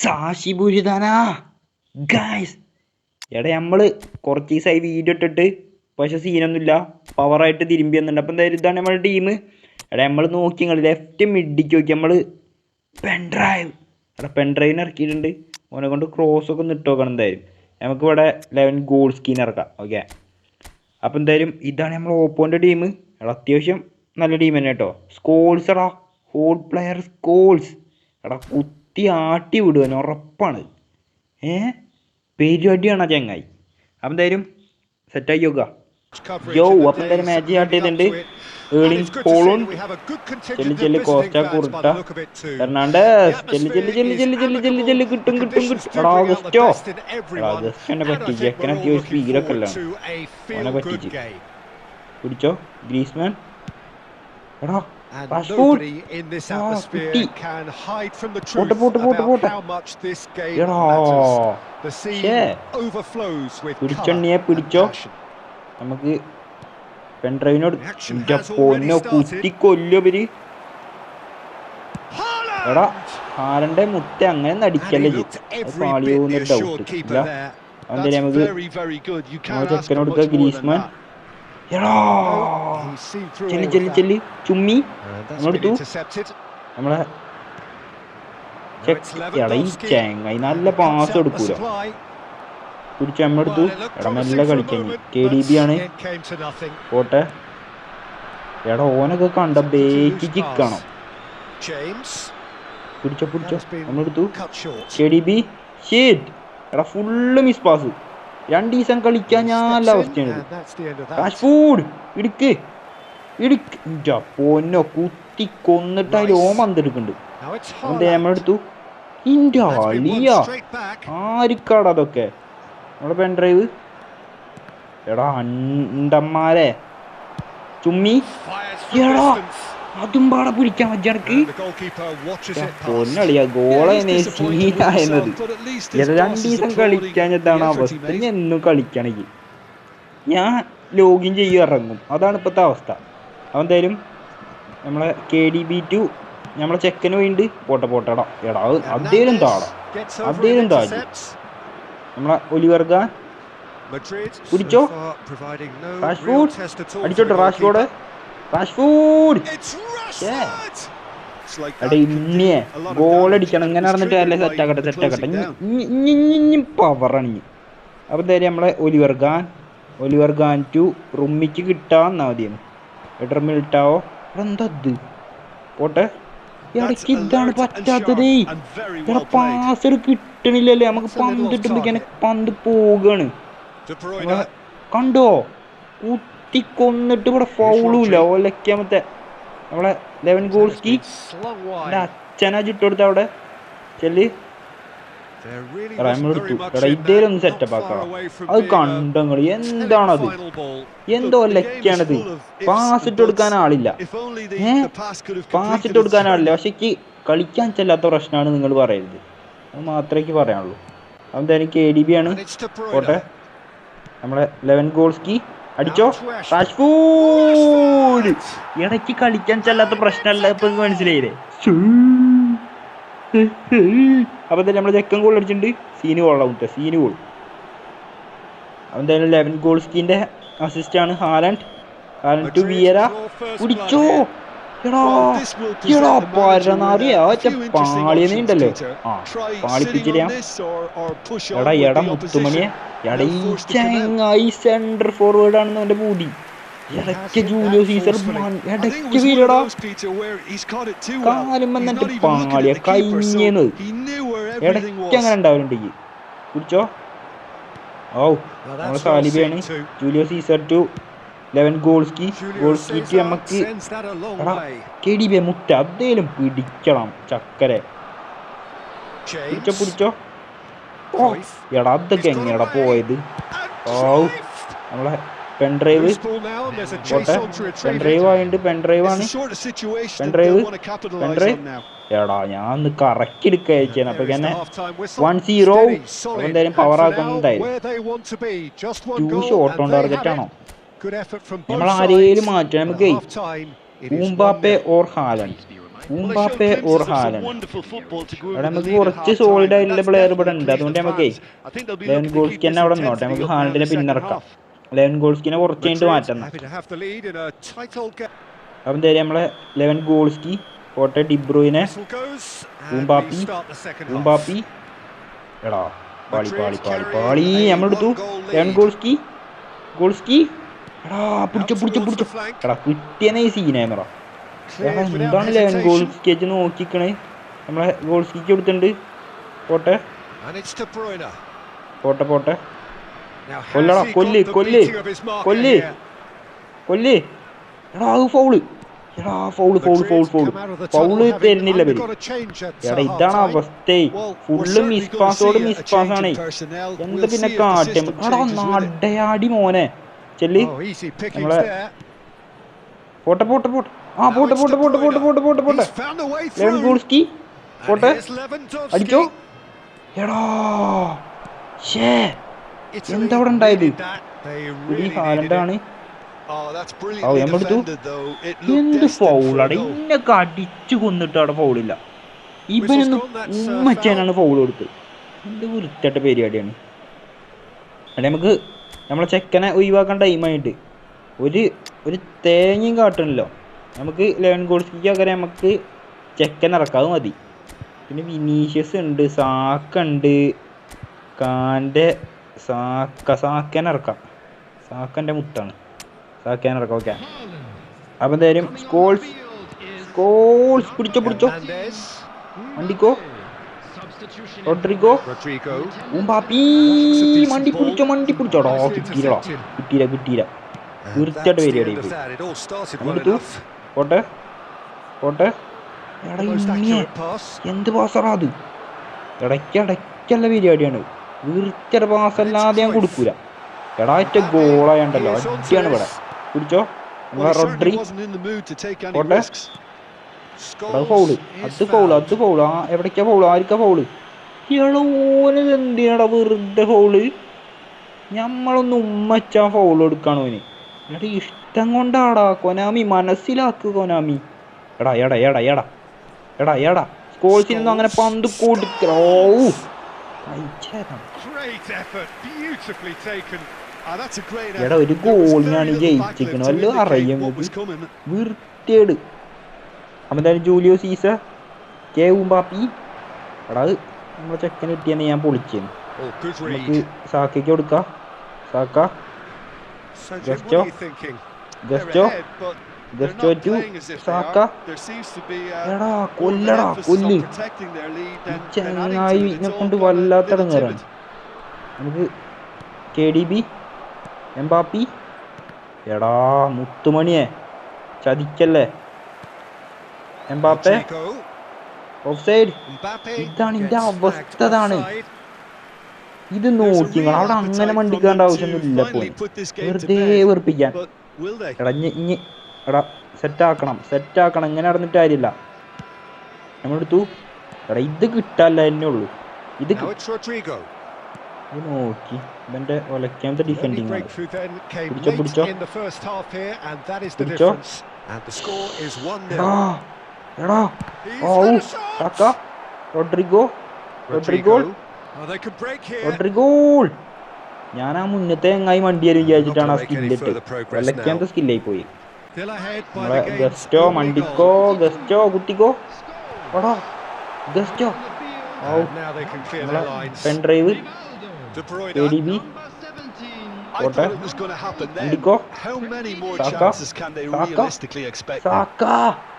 സാശി ബുരിതാനാ guys എടാ നമ്മൾ കുറച്ച് ദിവസമായി വീഡിയോ ഇട്ടിട്ട് പക്ഷെ സീനൊന്നുമില്ല പവറായിട്ട് തിരുമ്പി വന്നിട്ടുണ്ട്. അപ്പം എന്തായാലും ഇതാണ് നമ്മുടെ ടീം എടാ നമ്മൾ നോക്കി നിങ്ങൾ ലെഫ്റ്റ് മിഡിക്ക് നോക്കി നമ്മൾ പെൺഡ്രൈവ് എടാ പെൺഡ്രൈവിന് ഇറക്കിയിട്ടുണ്ട്. ഓനെ കൊണ്ട് ക്രോസ് ഒക്കെ ഒന്ന് ഇട്ട് നോക്കണം എന്തായാലും. നമുക്കിവിടെ ലെവൻ ഗോൾ സ്കീൻ ഇറക്കാം. ഓക്കെ അപ്പം എന്തായാലും ഇതാണ് നമ്മൾ ഓപ്പോന്റെ ടീം എടാ അത്യാവശ്യം നല്ല ടീം തന്നെ കേട്ടോ. സ്കോൾസ് എടാ. ഹോൾ പ്ലെയർ സ്കോൾസ് എടാ കുത്തി ആട്ടി വിടുവാൻ ഉറപ്പാണ്. ഏ? പരിപാടിയാണ് ആ ചങ്ങായി? അപ്പം എന്തായാലും സെറ്റാക്കി നോക്കുക. യോ അപ്പം എന്തായാലും മാച്ച് ആട്ട് ചെയ്തിട്ടുണ്ട്. പോളും ഹോളും ചെല്ലി ചെല്ലി കോസ്റ്റ കുർട്ട ഫെർണാണ്ടസ് ചെല്ലി ചെല്ലി ചെല്ലി ചെല്ലി ചെല്ലി ചെല്ലി ചെല്ലി കിട്ടും കിട്ടും കിട്ടും. എടാ ഗസ്റ്റോ എടാ ഗസ്റ്റോനെ പറ്റി ചെക്കനെ അത്യാവശ്യം സ്പീഡൊക്കെ അല്ലാണ് അവനെ പറ്റിച്ച് പിടിച്ചോ ഗ്രീസ്മാൻ എടാ And Rashford. nobody in this Ah, atmosphere oh, can hide from the truth truth പോട്ടെ, പോട്ടെ, about how much this game yeah. matters. The scene yeah. overflows with passion. നമുക്ക് പെൺഡ്രൈവിനോട് പൊന്നോ കൊല്ലുവര് Haaland! എടാ ഹാരന്റെ മുട്ട അങ്ങനെ നടിക്കല്ലേ looked ചെയ്യും every bit പാളിയോന്ന് the assured ഡൗട്ട് ഇല്ല there. നമുക്ക് ചെക്കനോട് ഗ്രീസ്മാൻ. എടോ ചെല്ലി ചെല്ലി ചെല്ലി ചുമ്മി അങ്ങോട്ടു നമ്മളെ നല്ല പാസ് എടുക്കൂല? പിടിച്ച അമ്മെടുത്തു എടാ നല്ല കളിക്കാൻ കെ ആണ്. പോട്ടെ. എടാ ഓനൊക്കെ കണ്ട ബേക്ക് കിക്കണം. പിടിച്ച പിടിച്ച. നമ്മളെടുത്തു കെ ഡി ബി. എടാ ഫുള്ള് മിസ് പാസ് രണ്ട് ദിവസം കളിക്കാൻ in, അവസ്ഥയാണ്. ഇടുക്ക് ഇടുക്ക്. പൊന്നോ കുത്തി കൊന്നിട്ട് അതിൽ ഓമ പന്തെടുക്കുന്നുണ്ട്. എന്താ. നമ്മളെടുത്തു. ഇന്റെ അളിയ ആരിക്കാടാ അതൊക്കെ? നമ്മളെ പെൻഡ്രൈവ് എടാ അണ്ടന്മാരെ ചുമ്മി. എടാ. അതും പാടെ പിടിക്കാൻ പറ്റണക്ക് And the goalkeeper watches it pass. ഗോളെ സീനായത് രണ്ട് ദിവസം കളിക്കാഞ്ഞതാണ് അവസ്ഥ? ഇനി എന്നും കളിക്കണെങ്കിൽ ഞാൻ ലോഗിൻ ചെയ്യും ഇറങ്ങും. അതാണ് ഇപ്പോഴത്തെ അവസ്ഥ. അവൻ എന്തായാലും നമ്മളെ കെ ഡി ബി ടു നമ്മളെ ചെക്കന് വേണ്ടി പോട്ടെ പോട്ടെടാ എടാ. അദ്ദേഹം അതേലും താടാ അദ്ദേഹം and നമ്മളെ ഒലിവർഗ. പിടിച്ചോ. റാഷ്ഫോർഡ് അടിച്ചോട്ടെ റാഷ്ഫോർഡ് lot of ഗോൾ അടിക്കണം. ഇങ്ങനെ നടന്നിട്ട് അല്ലേ സെറ്റ് ആക്കട്ടെ സെറ്റ് ആക്കട്ടെ. down. പവറാണ് ഇനി. അപ്പം തരും നമ്മളെ Oliver Kahn Oliver Kahn to റുമ്മിക്ക് കിട്ടാന്നാ മതിയാണ് എഡർ മിൽട്ടാവോ? എന്താ ഇത്? പോട്ടെ. ഇടയ്ക്ക് ഇതാണ് പറ്റാത്തത്. ഇവിടെ പാസ് കിട്ടണില്ലല്ലേ. നമുക്ക് പന്ത് ഇട്ടുമ്പോഴേക്കാണ് പന്ത് പോവുകയാണ് കണ്ടോ? കുത്തി കൊന്നിട്ട് ഇവിടെ ഫൗളും ഓലക്കാമത്തെ നമ്മളെ ലെവൻ ഗോൾസ്കി എന്റെ. അച്ഛനാ ചുട്ടെടുത്ത അവിടെ. ചെല്ല്. In സെറ്റപ്പ് ആക്കണം. അത് കണ്ടങ്ങൾ എന്താണത്? എന്തോ ലക്കാണത് പാസ് ഇട്ട് കൊടുക്കാൻ. ആളില്ല. ഏ? പാസ് ഇട്ട് കൊടുക്കാൻ ആളില്ല. പക്ഷെ എനിക്ക് കളിക്കാൻ ചെല്ലാത്ത പ്രശ്നമാണ് നിങ്ങൾ പറയരുത്. അത് മാത്രമേ എനിക്ക് പറയാനുള്ളൂ അതെനിക്ക് എ ഡി ബി ആണ് കോട്ടെ നമ്മളെ ലെവൻ ഗോൾസ്കി അടിച്ചോ? To ഇടയ്ക്ക് കളിക്കാൻ ചെല്ലാത്ത പ്രശ്നമല്ല ഇപ്പൊ നിങ്ങൾക്ക് മനസ്സിലായില്ലേ. അപ്പൊ തന്നെ നമ്മളെ ചെക്കൻ ഗോൾ അടിച്ചിട്ടുണ്ട്. സീന് ഗോൾ ഔട്ട് സീന് ഗോൾ അപ്പൊ തന്നെ ലെവൻ ഗോൾസ്കിന്റെ അസിസ്റ്റ് ആണ് ഹാലൻഡ്. ഹാലൻഡ് ടു വിയറ വിയര. സെന്റർ ഫോർവേഡ് ആണെന്ന് അവന്റെ ബൂഡി ഇടയ്ക്ക് സീസർ ഇടയ്ക്ക് വീടാ കാലും വന്നിട്ട് പാളിയ കഴിഞ്ഞത് ഇടയ്ക്ക് അങ്ങനെ ഉണ്ടാവലുണ്ട് കുടിച്ചോ ഔ നമ്മളെ സാലിബിയാണ്. Julio Cesar to. Lewandowski ഗോൾസ്കിക്ക് നമുക്ക് കെ ഡി ബി മുട്ട അതേലും പിടിക്കണം ചക്കരെ. പിടിച്ചോ പിടിച്ചോ? എടാ അതൊക്കെ എങ്ങനെയാണ് പോയത്? ഔ നമ്മളെ പെൻ ഡ്രൈവ് പോട്ടെ. പെൻ ഡ്രൈവ് ആയിട്ട് പെൻ ഡ്രൈവ് ആണ്. പെൻ ഡ്രൈവ് പെൻ ഡ്രൈവ് എടാ ഞാൻ ഒന്ന് കറക്കിടുക്ക അയച്ചാണ് അപ്പൊ ടാർഗറ്റ് ആണോ? It. Good effort from both നമ്മൾ sides. മാറ്റാം നമുക്ക് 1-0. Or Haaland Mbappe or Haaland. അവിടെ നമുക്ക് കുറച്ച് സോളിഡ് ആയിട്ടുള്ള പ്ലെയർ ഇവിടെ ഉണ്ട് അതുകൊണ്ട് നമുക്ക് ലെവൻ ഗോൾസ്കി തന്നെ അവിടെ നോട്ടെ നമുക്ക് ഹാലൻഡിനെ പിന്നിറക്കാം. ലെവൻ ഗോൾസ്കിനെ കുറച്ച് കഴിഞ്ഞിട്ട് മാറ്റാം Happy to have the lead in a tight old game. അപ്പം തരും നമ്മളെ ലെവൻ ഗോൾസ്കി കോട്ടെ ഡിബ്രൂയിനെ ഊമ്പാപ്പി ഊമ്പാപ്പി എടാ പാളി പാളി പാളി പാളി. നമ്മളെടുത്തു. ലെവൻ ഗോൾസ്കി ഗോൾസ്കി. തരുന്നില്ല ഇതാണ് അവസ്ഥ. ഫുള്ള് മിസ്പാസോട് മിസ്പാസ് ആണേ. എന്താ പിന്നെ കാട്ടെ? നാടയാടി മോനെ. ചെല്ലി. പോട്ട് പോട്ട് പോട്ട്. ആ പോട്ട് പോട്ട് പോട്ട് പോട്ട് പോട്ട് പോട്ടെ. പോട്ട് ലെവൻ ഗോൾസ്കി പോട്ടെ. അടിച്ചോ. എടോ. ഷേ എന്താ അവിടെ ഉണ്ടായത്? ഈ ഹാലൻഡാണ് എന്ത് ഫൗളട ഇന്നൊക്കെ അടിച്ചു കൊന്നിട്ട് അവിടെ ഫൗളില്ല ഇവനൊന്ന് ഉമ്മച്ചാനാണ് ഫൗൾ കൊടുത്തത് എന്ത് വൃത്തിയായിട്ട പരിപാടിയാണ്. അല്ലെ നമുക്ക് നമ്മളെ ചെക്കനെ ഒഴിവാക്കാൻ ടൈമായിട്ട് ഒരു ഒരു തേങ്ങയും കാട്ടണല്ലോ. നമുക്ക് ലെവൻ ഗോൾസ്കിക്ക് പകരം നമുക്ക് ചെക്കൻ ഇറക്കാതെ മതി. പിന്നെ വിനീഷ്യസ് ഉണ്ട് സാക്ക ഉണ്ട്. കാന്റെ സാക്ക സാക്കനെ ഇറക്കാം. സാക്കന്റെ മുത്താണ്. സാക്കേനെ ഇറക്കാം ഓക്കെ അപ്പം എന്തായാലും സ്കോൾസ് സ്കോൾസ് പിടിച്ചോ പിടിച്ചോ. വണ്ടിക്കോ? റോഡ്രിഗോ. ഉമ്പാപ്പി മണ്ടി പിടിച്ചോ മണ്ടി പിടിച്ചോടോ കിട്ടിയില്ലടാ. കിട്ടിയില്ല കിട്ടിയില്ല. തീർച്ചയായിട്ടും നമ്മളെടുത്തു enough. പോട്ടെ പോട്ടെ. എടാ pass. എന്ത് പാസ്സറാ അത്? ഇടയ്ക്ക് ഇടയ്ക്കുള്ള പരിപാടിയാണ് വീർച്ചട പാസ്സല്ലാതെ ഞാൻ കൊടുക്കൂല. എടാ ഒറ്റ ഗോളായണ്ടല്ലോ. അടിയാണ് ഇവിടെ. പിടിച്ചോ. നമ്മളെ റോഡ്രി പോട്ടെ. അത് ഫൗൾ അത് ഫൗൾ. അത് ഫൗൾ ആ എവിടേക്കാ ഫൗൾ ആർക്കാ ഫൗൾ ഇയാൾ ഓന് എന്തിനാടാ വെറുതെ ഫൗൾ ഞമ്മളൊന്ന് ഉമ്മച്ചാ ഫൗൾ എടുക്കാണോ ഓന് എടാ ഇഷ്ടം കൊണ്ടാടാ കൊനാമി. മനസ്സിലാക്ക് കൊനാമി. എടാ എടാ എടാ എടാ. എടാ എടാ. സ്കോൾസിനൊന്നും അങ്ങനെ പന്ത് കൊടുക്കോ. Ah, എടാ ഒരു ഗോൾ ഞാൻ ഗോളിനാണ് അല്ലോ വല്ലതും indicate അറിയാം. വൃത്തിയേട്. അപ്പം ജൂലിയോ സീസർ കെ ഉമ്പാപ്പി എടാ നമ്മളെ ചെക്കൻ കിട്ടിയെന്ന് ഞാൻ പൊളിച്ചു നമുക്ക് സാക്കിക്ക് കൊടുക്ക. Saka Gusto Gusto Gusto to Saka എടാ കൊല്ലടാ കൊല്ലി. ചെങ്ങായി ഇതിനെ കൊണ്ട് വല്ലാത്ത നമുക്ക് കെ എംബാപ്പി. എടാ മുത്തുമണിയെ. ചതിക്കല്ലേ എംബാപ്പെ ഓഫ് സൈഡ് Mbappe ഇതാണ് ഇതിന്റെ അവസ്ഥ ഇതാണ്. ഇത് നോക്കി അവിടെ അങ്ങനെ മണ്ടിക്കേണ്ട ആവശ്യമൊന്നുമില്ല വെറുതെ. വെറുപ്പിക്കാൻ? എടാ ഇഞ്ഞി എടാ സെറ്റ് ആക്കണം സെറ്റ് ആക്കണം ഇങ്ങനെ നടന്നിട്ട് കാര്യമില്ല. നമ്മളെടുത്തു എടാ ഇത് കിട്ടാല്ല തന്നെ ഉള്ളൂ. ഇത് നോക്കി. ഇവന്റെ ഒലക്കാമത്തെ defending breakthrough then. Came Pidicho, late Pidicho. in the first half here, and that is the Pidicho. difference. And the score is 1-0. എടാ ഓ! കാക്ക Rodrigo Rodrigo Rodrigo. Oh, they could break here. Rodrigo ഞാൻ ആ മുന്നത്തെ എങ്ങായി വണ്ടിയാലും വിചാരിച്ചിട്ടാണ് ആ സ്കില്ലിട്ട് now. സ്കില്ലായി പോയി ഗസ്റ്റോ മണ്ടിക്കോ. Gusto കുട്ടിക്കോ എടാ Gusto. Pen drive. K D B realistically expect? now? Saka sheet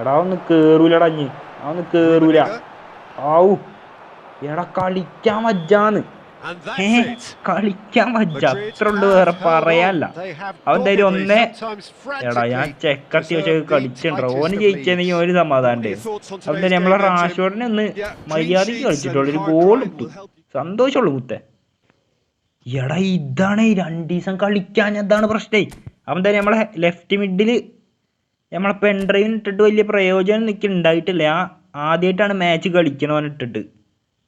എടാ ഒന്ന് കേറൂലടാ ഇഞ്ഞി. അതൊന്ന് കേറൂല. ഔ. എടാ കളിക്കാൻ മജ്ജാന്ന്. കളിക്കാൻ Madrid അത്ര ഉള്ളു വേറെ പറയാല്ല. അവൻ തരും ഒന്നേ എടാ ഞാൻ ചെക്കത്തി വെച്ച് കളിച്ചിട്ടുണ്ടോ. ഓന് ജയിച്ചെന്നെങ്കിൽ ഒരു സമാധാനം What are your thoughts on നമ്മളെ? റാഷോടിനെ ഒന്ന് മര്യാദയ്ക്ക് കളിച്ചിട്ടുള്ളൂ. ഒരു ഗോൾ ഇട്ടു. സന്തോഷമുള്ളൂ മുത്തേ എടാ ഇതാണ് ഈ രണ്ട് ദിവസം കളിക്കാൻ എന്താണ് പ്രശ്നേ. അപ്പം എന്തായാലും നമ്മളെ ലെഫ്റ്റ് മിഡിൽ നമ്മളെ പെൻഡ്രൈവിന് ഇട്ടിട്ട് വലിയ പ്രയോജനം നിൽക്കി ഉണ്ടായിട്ടില്ല ആ ആദ്യമായിട്ടാണ് മാച്ച് കളിക്കണവൻ ഇട്ടിട്ട്.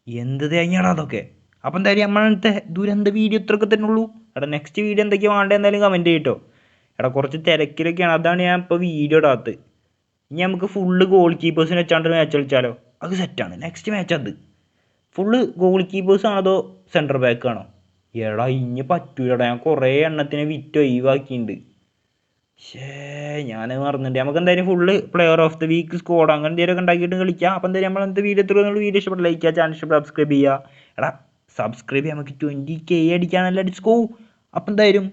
എന്ത് തേങ്ങയാണ് അതൊക്കെ? അപ്പം എന്തായാലും നമ്മളത്തെ ദുരന്ത വീഡിയോ ഇത്രയൊക്കെ തന്നെ ഉള്ളൂ. എടാ നെക്സ്റ്റ് വീഡിയോ എന്തൊക്കെയാണ് വേണ്ടത് എന്തായാലും കമന്റ് ചെയ്യട്ടോ. എടാ കുറച്ച് തിരക്കിലൊക്കെയാണ്. അതാണ് ഞാൻ ഇപ്പോൾ വീഡിയോ ഇടാത്ത ഇനി നമുക്ക് ഫുള്ള് ഗോൾ കീപ്പേഴ്സിന് വെച്ചാണ്ട് മാച്ച് കളിച്ചാലോ? അത് സെറ്റാണ് നെക്സ്റ്റ് മാച്ച് അത്. ഫുള്ള് ഗോൾ കീപ്പേഴ്സ് ആണോ അതോ സെന്റർ ബാക്ക് ആണോ? എടാ ഇനി പറ്റൂലടാ. ഞാൻ കുറേ എണ്ണത്തിനെ വിറ്റ് ഒഴിവാക്കിയിട്ടുണ്ട് ഷേ ഞാൻ മറന്നിട്ട് നമുക്ക് എന്തായാലും full player of the week squad അങ്ങനെ എന്തെങ്കിലുമൊക്കെ ഉണ്ടാക്കിയിട്ട് കളിക്കാം. അപ്പോൾ എന്തായാലും നമ്മൾ എന്ത് വീഡിയോ എത്ര വീഡിയോ ഇഷ്ടപ്പെട്ട ലൈക്ക് ചെയ്യുക ചാനൽ ഇഷ്ടപ്പെട്ട സബ്സ്ക്രൈബ് ചെയ്യുക. എടാ സബ്സ്ക്രൈബ് ചെയ്യാൻ നമുക്ക് ട്വന്റി കെ അടിക്കാനല്ല ഡിസ്കോ അപ്പോൾ എന്തായാലും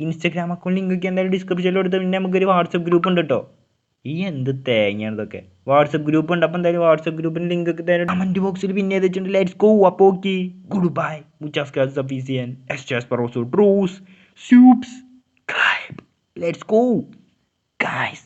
ഇൻസ്റ്റാഗ്രാം അക്കൗണ്ട് ലിങ്ക് ഒക്കെ എന്തായാലും ഡിസ്ക്രിപ്ഷനിൽ കൊടുത്ത് പിന്നെ നമുക്കൊരു വാട്സപ്പ് ഗ്രൂപ്പ് ഉണ്ട് കേട്ടോ ഈ എന്ത് തേങ്ങയാണ് ഇതൊക്കെ? വാട്സപ്പ് ഗ്രൂപ്പ് ഉണ്ട്. അപ്പോൾ എന്തായാലും വാട്സപ്പ് ഗ്രൂപ്പിന്റെ ലിങ്ക് ഒക്കെ തരാം. കമന്റ് ബോക്സിൽ പിന്നെ വെച്ചിട്ടുണ്ട് ലെറ്റ്സ് ഗോ അപ്പോൾ ഓക്കെ ഗുഡ് ബൈ മുച്ചാസ് ഗ്രാസ് സഫീസിയൻ എസ് പറോസു ട്രൂസ് സ്യൂപ്സ് ലെറ്റ്സ് ഗോ ഗൈസ്